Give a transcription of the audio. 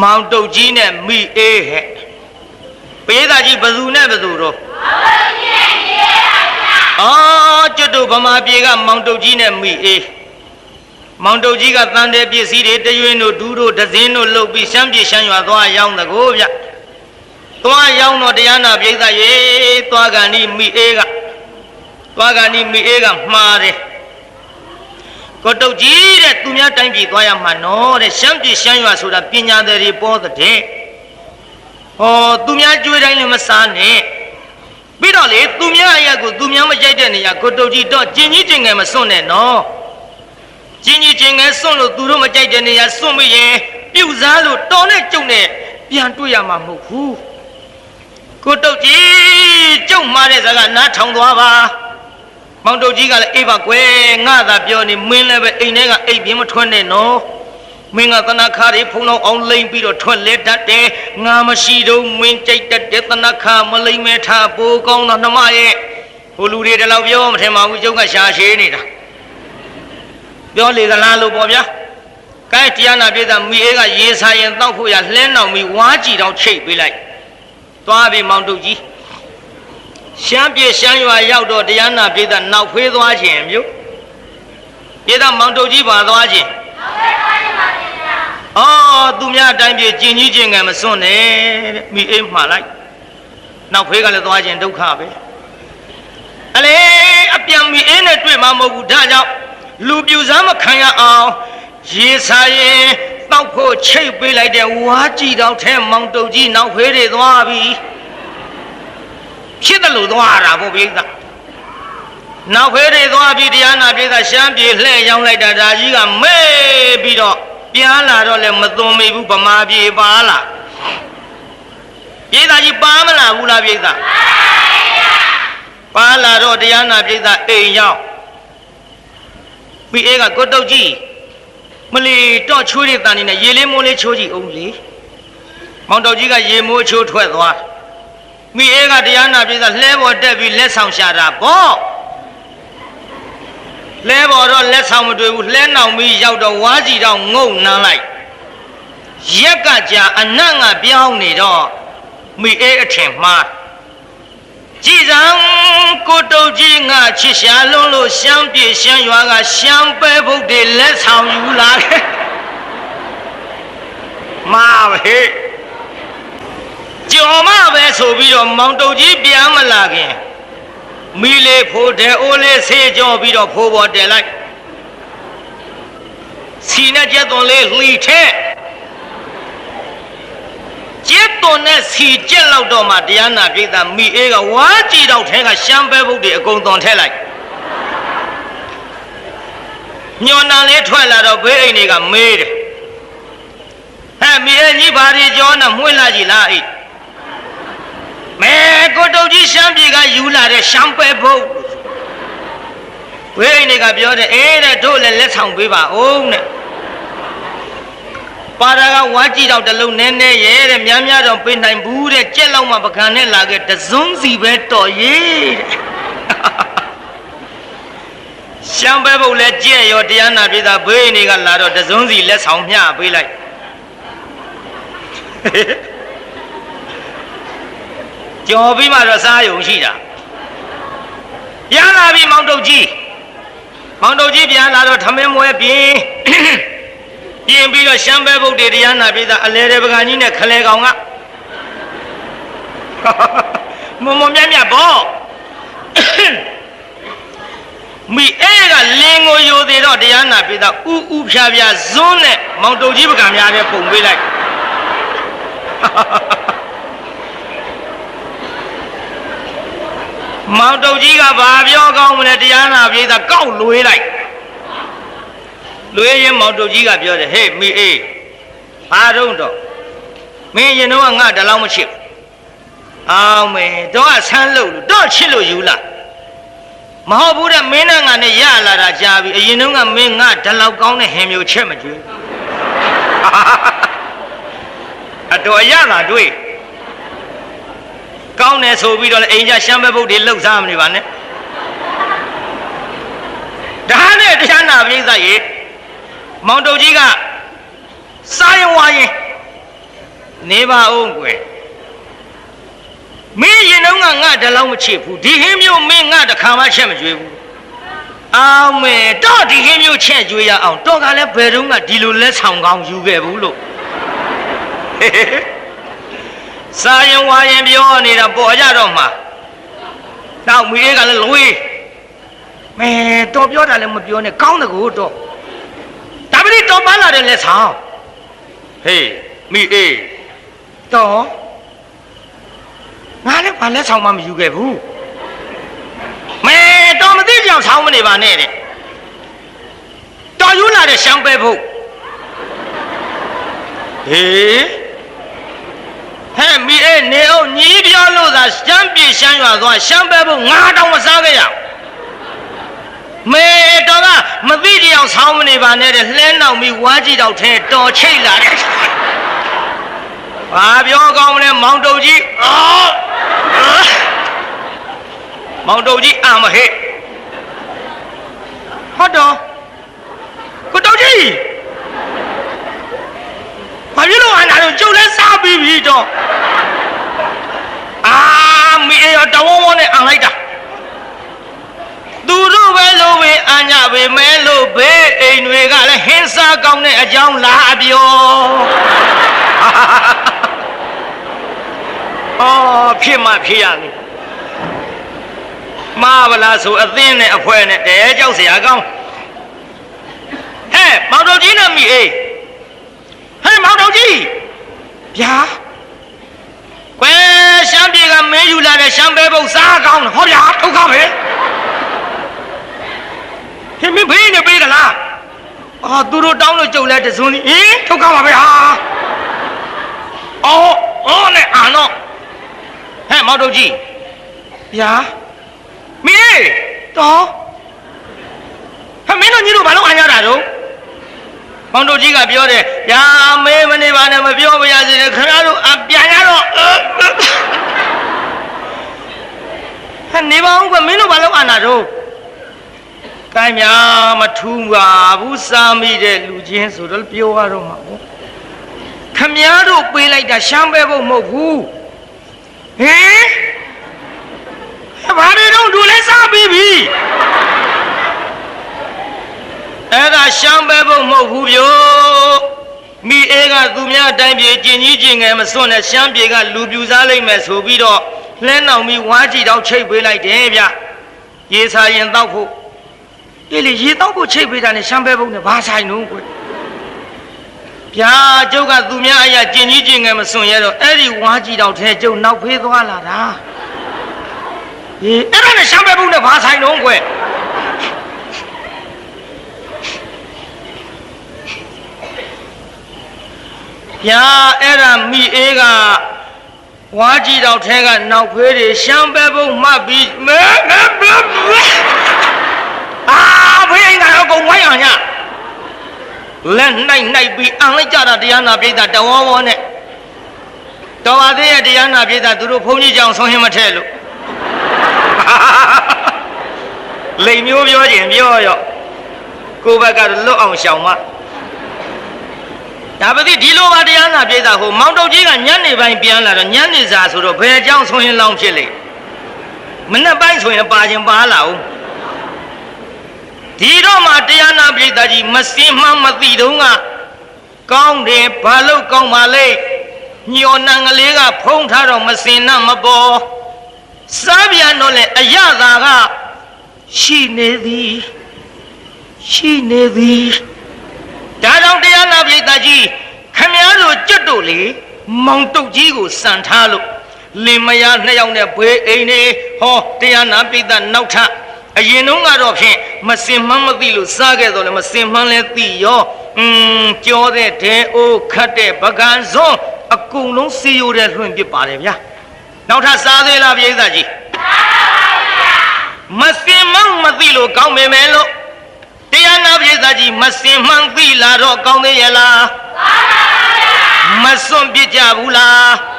မောင်တုတ်ကြီးနဲ့မိအေးဟဲ့ပေးသားကြီးဘယ်သူနဲ့ဘယ်သူတော့အော်ကျွတ်တို့ဗမာပြည်ကမောင်တုတ်ကြီးနဲ့မိအေးမောင်တုတ်ကြီးကတန်တဲ့ပစ္စည်းတွေတရွင်းတို့ဒူးတို့ဒဇင်းတို့လှုပ်ပြီးရှမ်းပြည်ရှမ်းရွာသွားရောက်တကိုဗျသွားရောက်တော့တရားနာပြိဿရေသွားကန်ဒီမိအေးကသွားကန်ဒီမိအေးကမှားတယ် ကိုတုတ်ကြီးတဲ့သူများတိုင်းပြည်သွားရမှာနော်တဲ့ရှမ်းပြည်ရှမ်းရွာဆိုတာပညာသည်တွေပေါ်တဲ့ဟောသူများကြွေးတိုင်းလည်းမစားနဲ့ပြီးတော့လေသူများအရက်ကိုသူများမကြိုက်တဲ့နေရာကိုတုတ်ကြီးတော့ကျင်ကြီးကျင်ငယ်မစွန့်နဲ့နော်ကျင်ကြီးကျင်ငယ်စွန့်လို့သူတို့မကြိုက်တဲ့နေရာစွန့်ပြီးရင်ပြုတ်စားလို့တော်နဲ့ကြုံနဲ့ပြန်တွေ့ရမှာမဟုတ်ဘူးကိုတုတ်ကြီးကြုံမှားတဲ့စကားနားထောင်သွားပါ မောင်တုတ်ကြီးကလည်းအေးပါကွယ်ငါသာပြောနေမင်းလည်းပဲအိမ်ထဲကအိမ်ပြင်းမထွက်နဲ့နော်မင်းကသနာခါတွေဖုံလုံးအောင်လိမ့်ပြီးတော့ထွက်လဲတတ်တယ်ငါမရှိတော့မင်းကြိုက်တတ်တဲ့သနာခါမလိမ့်မဲထားပိုးကောင်းတော့နှမရဲ့ဟိုလူတွေတလောက်ပြောမထင်ပါဘူးကျုပ်ကရှာရှည်နေတာပြောလေကလားလို့ပေါ့ဗျာကဲတရားနာပြေးတာမိအေးကရေစာရင်တောက်ဖို့ရလှဲနောင်ပြီးဝါကြည်တော့ချိတ်ပေးလိုက်သွားပြီမောင်တုတ်ကြီး ရှမ်းပြေရှမ်းရွာရောက်တော့တရားနာပြေးတာနောက်ဖေးသွားခြင်းမြို့ပြေးတာမောင်တုတ်ကြီးပါသွားခြင်းအော်သူများအတိုင်းပြေကျင်ကြီးကျင်ငယ်မစွန့်နဲ့တဲ့မိအေးမှားလိုက်နောက်ဖေးကလည်းသွားခြင်းဒုက္ခပဲအလေအပြန်မိအေးနဲ့တွေ့မှာမဟုတ်ဘူးဒါကြောင့်လူပြူစားမခံရအောင်ရေစာရင်တောက်ဖို့ချိတ်ပေးလိုက်တဲ့ဝါကြည်တော်ထဲမောင်တုတ်ကြီးနောက်ဖေးတွေသွားပြီ ဖြစ်တယ်လို့သွားတာဗောပိဿနောက်ဖေးတွေသွားပြီးတရားနာပြေးတာရှမ်းပြေလှဲ့ရောက်လိုက်တာဒါကြီးကမဲပြီးတော့ပြန်လာတော့လည်းမသွန်မိဘူးဗမာပြေပါလာပြေးတာကြီးပါမလာဘူးလားပြေးတာပါလာတော့တရားနာပြေးတာအိမ်ရောက်ပြီးအေးကကိုတုတ်ကြီးမလီတော့ချိုးရတဲ့တန်နေနဲ့ရေလေးမိုးလေးချိုးကြည့်အောင်လေမောင်တော်ကြီးကရေမိုးချိုးထွက်သွား မိအေးကတရားနာပြေးတာလှဲပေါ်တက်ပြီးလက်ဆောင်ရှာတာပေါ့လဲပေါ်တော့လက်ဆောင်မတွေ့ဘူးလှဲနောင်ပြီးရောက်တော့ဝါးစီတော့ငုံနန်းလိုက်ရက်ကကြာအနတ်ငါပြောင်းနေတော့မိအေးအထင်မှားကြည်စံကိုတုတ်ကြီးငါချစ်ရှာလုံးလို့ရှမ်းပြေရှမ်းရွာကရှမ်းပဲဘုတ်တွေလက်ဆောင်ယူလာခဲ့မာပဲ ကြော်မပဲဆိုပြီးတော့မောင်တုတ်ကြီးပြန်မလာခင်မီလေးဖိုးတဲ့အိုးလေးဆေးကြောပြီးတော့ဖိုးပေါ်တယ်လိုက်စီနဲ့ကျက်သွန်လေးလှီထက်ကျက်သွန်နဲ့စီကျက်လောက်တော့မှတရားနာပြည်သားမိအေးကဝါကြည်တော့ထဲကရှမ်းပဲဘုတ်တွေအကုန်သွန်ထဲလိုက်ညော်နာလေးထွက်လာတော့ဘေးအိမ်တွေကမေးတယ်ဟဲ့မိအေးကြီးဘာတွေကြောနေမှွှင့်လာကြည်လားအိတ် မဲကိုတုတ်ကြီးရှမ်းပြည်ကယူလာတဲ့ရှမ်းပဲဘုတ်ဝိအိမ်တွေကပြောတယ်အေးတဲ့တို့လည်းလက်ဆောင်ပေးပါဦးတဲ့ပါရကဝါကြည့်တော့တလုံးနဲနဲရဲတဲ့များများတော့ပေးနိုင်ဘူးတဲ့ကြက်လောက်မှပကံနဲ့လာခဲ့တစုံစီပဲတော်ရေးတဲ့ရှမ်းပဲဘုတ်လည်းကြက်ရောတရားနာပြည်သားဘေးအိမ်တွေကလာတော့တစုံစီလက်ဆောင်မျှပေးလိုက် ကြော်ပြီးမှတော့စားယုံရှိတာပြန်လာပြီမောင်တုတ်ကြီးမောင်တုတ်ကြီးပြန်လာတော့ထမင်းမွဲပြင်းပြင်းပြီးတော့ရှမ်းပဲဘုတ်တွေတရားနာပြီးသားအလဲတဲ့ပကံကြီးနဲ့ခလဲကောင်ကမမမြတ်မြတ်ပေါ့မိအဲကလင်းကိုယိုသေးတော့တရားနာပြီးသားဥဥဖြာဖြာဇွန်းနဲ့မောင်တုတ်ကြီးပကံများတဲ့ပုံပေးလိုက် မောင်တုတ်ကြီးကဘာပြောကောင်းမလဲတရားနာပြေးတာကောက်လွေးလိုက်လွေးရင်မောင်တုတ်ကြီးကပြောတယ်ဟေးမိအေးဘာတော့တော့မင်းရင်တော့ငါတလောက်မချစ်ဘူးအောင်မင်းတော့ဆန်းလို့လို့တော့ချစ်လို့ယူလာမဟုတ်ဘူးတဲ့မင်းနဲ့ငါနဲ့ရလာတာကြာပြီအရင်တော့ကမင်းငါတလောက်ကောင်းတဲ့ဟင်မျိုးချက်မကျွေးအတော်ရတာတွေ့ ကောင်းတယ်ဆိုပြီးတော့လည်းအိမ်ကြရှမ်းပဲဘုတ်တွေလှုပ်စားမနေပါနဲ့ဒါနဲ့တရားနာပြိဿရေမောင်တုတ်ကြီးကစားရင်ဝါရင်နေပါဦးကွယ်မင်းရင်တော့ငါငါတလုံးမချစ်ဘူးဒီဟင်းမျိုးမင်းငါတခါမှချက်မကြွေးဘူးအောင်မေတော့ဒီဟင်းမျိုးချက်ကြွေးရအောင်တော့ကလည်းဘယ်တော့မှဒီလိုလက်ဆောင်ကောင်းယူခဲ့ဘူးလို့ စာရင်ဝါရင်ပြောနေတာပေါ်ကြတော့မှာနောက်မီးကလည်းလွေးမဲတော်ပြောတာလည်းမပြောနဲ့ကောင်းတကူတော့ဒါပတိတော်ပန်းလာတဲ့လက်ဆောင်ဟေးမိအေးတော်ငါလည်းဘာလက်ဆောင်မှမယူခဲ့ဘူးမဲတော်မသိကြအောင်ဆောင်းမနေပါနဲ့တဲ့တော်ယူလာတဲ့ရှမ်းပဲဖို့ဟေး ဟဲ့မိအေးနေအောင်ညီးပြောလို့သာရှမ်းပြေရှမ်းရွာသွားရှမ်းပဲဖို့ငါတောင်မစားခဲ့ရဘူးမေတော်ကမသိကြအောင်ဆောင်းမနေပါနဲ့တဲ့လှဲနောက်ပြီးဝါကြည့်တော့ထဲတော်ချိတ်လာတဲ့ဘာပြောကောင်းမလဲမောင်တုတ်ကြီးအော်မောင်တုတ်ကြီးအာမဟဲ့ဟုတ်တော့ကိုတုတ်ကြီးဘာဖြစ်လို့အနာတော့ကျု ပ်လည်းစားပြီးပြီတော့အာမီရတဝဝနဲ့အန်လိုက်တာသူတို့ပဲလို့ပဲအညာပဲမဲလို့ဘေးအိမ်တွေကလည်းဟင်းစားကောင်းတဲ့အကြောင်းလာပြောအော်ဖြစ်မှဖြစ်ရမယ်မာဗလားဆိုအသင်းနဲ့အဖွဲနဲ့တဲကြောက်เสียကောင်းဟဲ့မောင်တော်ကြီးနဲ့မိအေးဟဲ့မောင်တော်ကြီး ဗျာကွယ်ရှမ်းပြေကမင်းယူလာတဲ့ရှမ်းပဲပုတ်စားကောင်းတယ်ဟောဗျာထုတ်ကောင်းပဲဟင်မင်းဖေးနေပေးကလားအာသူတို့တောင်းလို့ကြုံလဲတစွန်းကြီးဟင်ထုတ်ကောင်းပါပဲဟာအော်အော်နဲ့အာတော့ဟဲ့မောင်တော်ကြီးဗျာမင်းတော့ဟဲ့မင်းတို့ညီတို့ဘာလို့အညာတာတော့ မောင်တို့ကြီးကပြောတယ်။ညာမေးမနေပါနဲ့မပြောပါရစေနဲ့ခင်ဗျားတို့အပြန်ရတော့ဟဲ့နေပါဦးကမင်းတို့ဘာလို့အာနာတော့ကိုင်းများမထူးပါဘူးစားမိတဲ့လူချင်းဆိုတော့ပြောရတော့မှာပေါ့ခမည်းတော်ပေးလိုက်တာရှမ်းပဲဖို့မဟုတ်ဘူးဟင်ဘာတွေတော့ဒူလဲစားပြီးပြီ အဲ့ဒါရှမ်းပဲဖို့မဟုတ်ဘူးဗျို့မိအေးကသူများအတိုင်းပြေကျင်ကြီးကျင်ငယ်မစွန့်နဲ့ရှမ်းပြေကလူပြူစားလိုက်မယ်ဆိုပြီးတော့လှဲနောင်ပြီးဝါးကြည့်တော့ချိတ်ပေးလိုက်တယ်ဗျရေစာရင်တောက်ဖို့အေးလေရေတောက်ဖို့ချိတ်ပေးတာနဲ့ရှမ်းပဲဖို့နဲ့ဘာဆိုင်တော့ကွဗျာကျုပ်ကသူများအရာကျင်ကြီးကျင်ငယ်မစွန့်ရတော့အဲ့ဒီဝါးကြည့်တော့ထဲကျုပ်နောက်ဖေးသွားလာတာဟေးအဲ့ဒါနဲ့ရှမ်းပဲဖို့နဲ့ဘာဆိုင်တော့ကွ ဗျာအဲ့ဒါမိအေးကဝါကြည့်တော့ထဲကနောက်ဖေးတွေရှမ်းပဲဖို့မှတ်ပြီးမဲမဲမဲအာဖေးအိမ်ကတော့ကုန်ဝိုင်းအောင်ညလက်နိုင်နိုင်ပြီးအံလိုက်ကြတာတရားနာပိဋကတဝေါဝေါနဲ့တော်ပါသေးရဲ့တရားနာပိဋကသူတို့ဘုန်းကြီးကြောင့်ဆုံးဟင်းမထဲလို့လိမ်မျိုးပြောခြင်းပြောရော့ကိုယ့်ဘက်ကတော့လွတ်အောင်ရှောင်မ ဒါပတိဒီလိုပါတရားနာပြေတာဟိုမောင်တုတ်ကြီးကညနေပိုင်းပြန်လာတော့ညနေစာဆိုတော့ဘယ်အကြောင်းဆုံးရင်လောင်းဖြစ်လေမနေ့ပိုင်းဆိုရင်ပါခြင်းပါလာဦးဒီတော့မှတရားနာပြေတာကြီးမစင်းမှမသိတော့ကကောင်းတယ်ဘာလို့ကောင်းပါလဲညော်နံကလေးကဖုံးထားတော့မစင်နှမပေါ်စားပြန်တော့လေအရသာကရှိနေသည်ရှိနေသည်ဒါကြောင့်တရားနာပိဋကကြီးခမည်း တော်ကျွတ်တို့လေမောင်တုတ်ကြီးကိုစံထားလို့လင်မယားနှစ်ယောက်နဲ့ဘွေအိမ်နေဟောတရားနာပိဋကနောက်ထပ်အရင်တုန်းကတော့ဖြင့်မစင်မှန်းမသိလို့စားခဲ့တော့လေမစင်မှန်းလဲသိရောอืมကြောတဲ့ဒဲအိုးခတ်တဲ့ပကံစွန်းအကုန်လုံးစီယိုတဲ့လွှင့်ပစ်ပါတယ်ဗျာနောက်ထပ်စားသေးလားပိဋကကြီးမစင်မှန်းမသိလို့ကောင်းပေမဲ့လို့တရားနာပြေသာကြီးမစင်မှန်သိလာတော့ကောင်းသေးရဲ့လား မစွန့်ပြစ်ကြဘူးလား